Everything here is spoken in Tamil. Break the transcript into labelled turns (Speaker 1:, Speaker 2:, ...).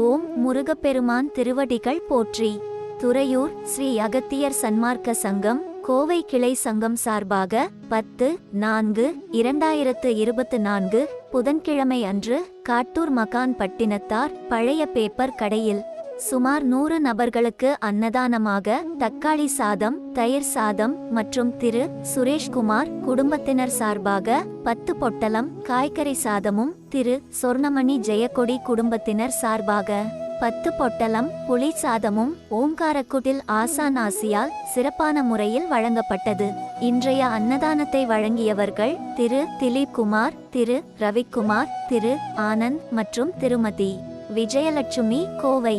Speaker 1: ஓம் முருகப்பெருமான் திருவடிகள் போற்றி. துறையூர் ஸ்ரீ அகத்தியர் சன்மார்க்க சங்கம் கோவை கிளை சங்கம் சார்பாக பத்து நான்கு இரண்டாயிரத்து இருபத்து நான்கு புதன்கிழமை அன்று காட்டூர் மகான் பட்டினத்தார் பழைய பேப்பர் கடையில். சுமார் நூறு நபர்களுக்கு அன்னதானமாக தக்காளி சாதம் தயிர் சாதம் மற்றும் திரு சுரேஷ்குமார் குடும்பத்தினர் சார்பாக பத்து பொட்டலம் காய்கறி சாதமும் திரு சொர்ணமணி ஜெயக்கொடி குடும்பத்தினர் சார்பாக பத்து பொட்டலம் புளி சாதமும் ஓங்காரக்குட்டில் ஆசான் ஆசியால் சிறப்பான முறையில் வழங்கப்பட்டது. இன்றைய அன்னதானத்தை வழங்கியவர்கள் திரு திலீப் குமார் திரு ரவிக்குமார் திரு ஆனந்த் மற்றும் திருமதி விஜயலட்சுமி கோவை.